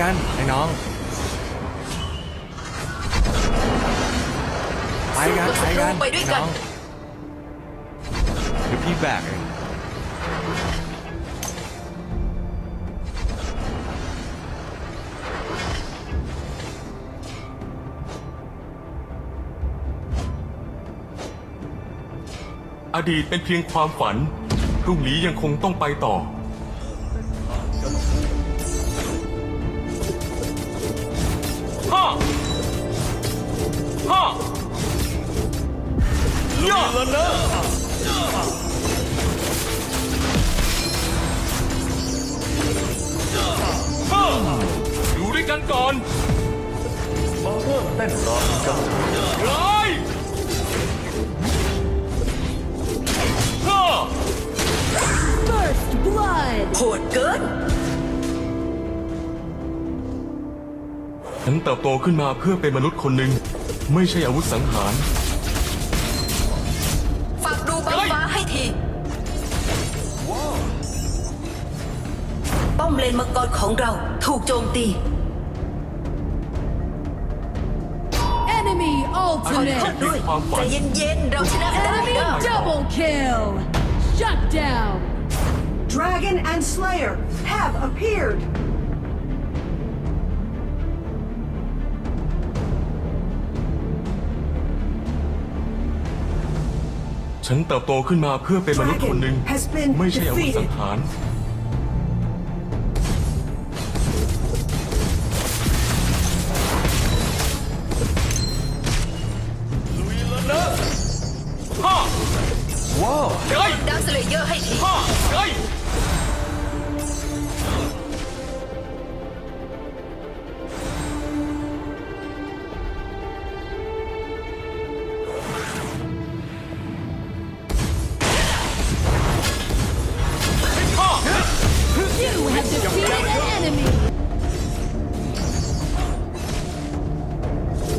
กันไอ้น้อง ไปกันไปกันไปด้วยกันไอ้องเดี๋ยวพี่แบกเองอดีตเป็นเพียงความฝัน พรุ่งนี้ยังคงต้องไปต่อ แล้วนะอยู่ด้วยกันก่อนมาเริ่มเต้นรำกันร้ายฮ่า First blood! โหดเกินฉันเติบโตขึ้นมาเพื่อเป็นมนุษย์คนหนึ่ง ไม่ใช่อาวุธสังหาร เลนมังกรของเราถูกโจมตี Enemy ขอโทษ ultimate! ด้วยความฝันใจเย็นๆเราชนะได้ Enemy นะ double kill! Shut down! Dragon and Slayer have appeared. ฉันเติบโตขึ้นมาเพื่อเป็นมนุษย์คนหนึ่ง Dragon has been ไม่ใช่อาวุธ defeated สังหาร ว้าวเฮ้ยดักสเลเยอร์ให้ทีฮ่าเฮ้ย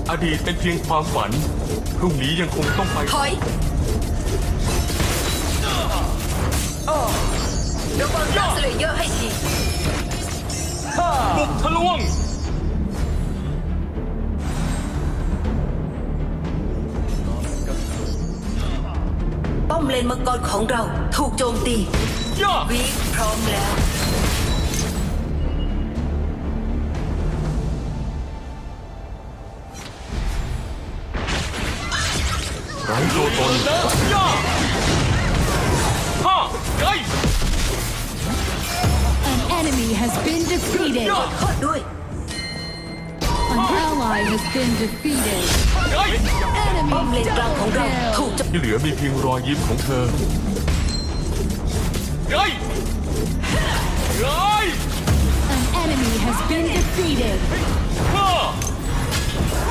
อดีตเป็นเพียงความฝัน พรุ่งนี้ยังคงต้องไปถอย ระวังดักสเลเยอร์ให้ทีบุกทะลวงป้อมเลนมังกรของเราถูกโจมตีย่าวีคพร้อมแล้วไร้ตัวตนย่าฮ่ has been defeated! ขอโทษด้วย An ally has been defeated! เฮ้ย ป้อม Enemy เลนกลางของ double เราถูก kill! โจม ที่เหลือมีเพียงรอยยิ้มของเธอ เฮ้ย เฮ้ย An enemy has been defeated! ฮ่า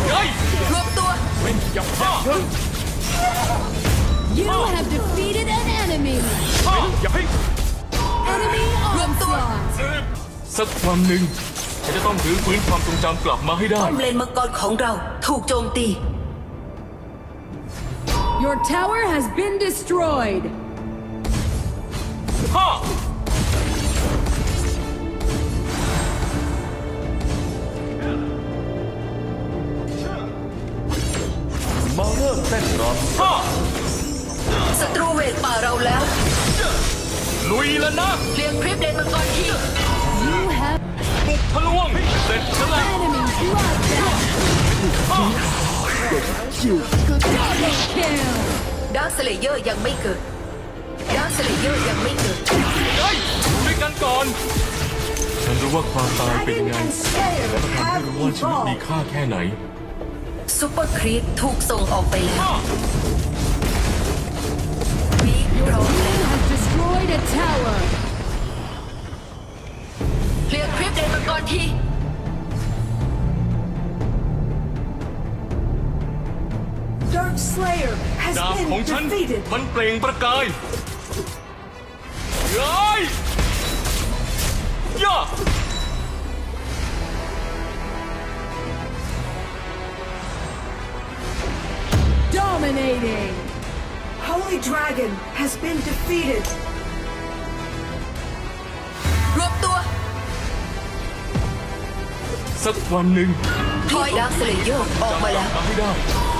เฮ้ย รวมตัว ฮ่า You have defeated an enemy! ฮ่าอย่ สักวันหนึ่งฉันจะต้องรื้อฟื้นความทรงจำกลับมาให้ได้ ป้อมเลนมังกรของเราถูกโจมตี Your tower has been destroyed! ฮ่ามาเริ่มเต้นรำฮ่าศัตรูเวทป่าเราแล้ว ลุยแล้วนะ เรียงคลิปเลนมังกรที You have บุกทะลวงเสร็จฉันแล้ว enemy bloodbath! ฮ่า Double kill! ดาร์คสเลเยอร์ยังไม่เกิดดาร์คสเลเยอร์ยังไม่เกิดเฮ้ยอยู่ด้วยกันก่อนฉันรู้ว่าความตายเป็นยัง Dragon ไง and Slayer ทำให้ have รู้ว่าชีวิตมี evolved. ค่าแค่ไหนซูเปอร์ครีปถูกส่งออกไปแล้วฮ่าวีคพร้อม You แล้ว have destroyed a tower! เคลียร์คลิปเลนมังกรที Dark Slayer has ดาบของ been ฉัน defeated. มันเปล่งประกายเฮ้ยย่า Dominating! Holy Dragon has been defeated. สักวันหนึ่งถอยดาร์คสเลเยอร์ออกมาแล้วมาให้ได้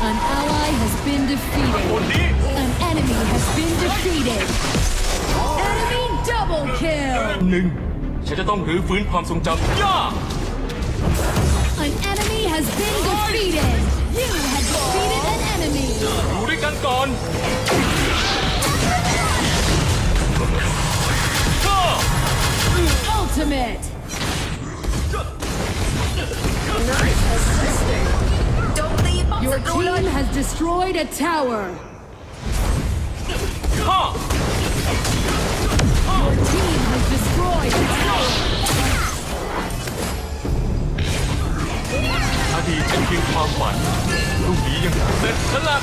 An ally has been คน defeated. นี้ An enemy has been defeated. Enemy double kill. หนึ่งฉันจะต้องรื้อฟื้นความทรงจำย่า An enemy has been defeated. You have defeated an enemy. อยู่ด้วยกันก่อนย่า Ultimate. โจมตีป้อม Your ศัตรูเลย team has destroyed a tower. ฮ่า Your team has destroyed a tower. อดีตเป็นเพียงความฝันพรุ่งนี้ยังเสร็จฉันละ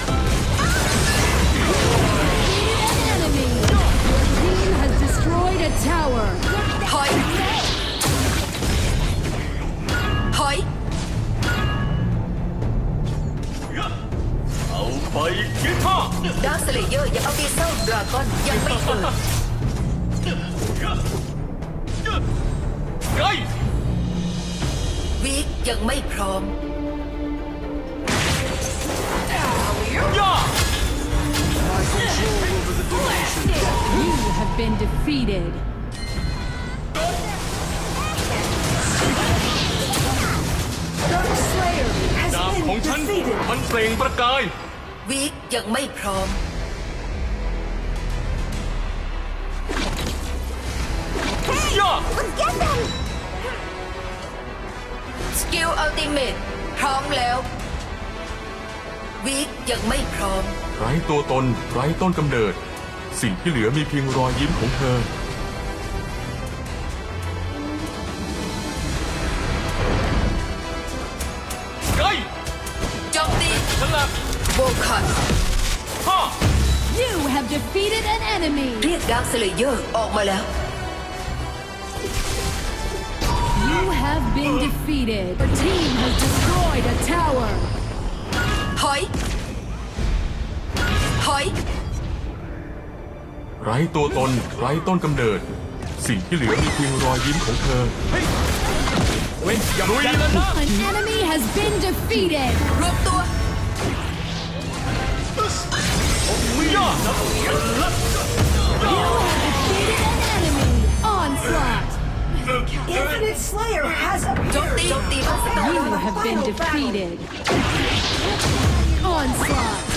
ยังไม่พร้อมย่า You have been defeated. Dark Slayer ดาบ has ของ been ฉัน defeated. มันเปล่งประกายวีคยังไม่พร้อม ย่า กิลอัลติเมทพร้อมแล้ว วีคยังไม่พร้อม ไร้ตัวตนไร้ต้นกำเนิด สิ่งที่เหลือมีเพียงรอยยิ้มของเธอไกลโจมตีฉันละโบคันฮ่า You have defeated an enemy. เรียกดาร์คสเลเยอร์ออกมาแล้ว have been defeated. Your team has destroyed a tower. ถอย ถอย ไร้ตัวตน ไร้ต้นกำเนิด สิ่งที่เหลือมีเพียงรอยยิ้มของเธอ เว้นอย่าลุยยัแล้วนะ An enemy has been defeated. รวมตัวย่า You Infinite Slayer has โจม appeared. ตีโจมตีบ้านศัตรู You have been defeated. Onslaught.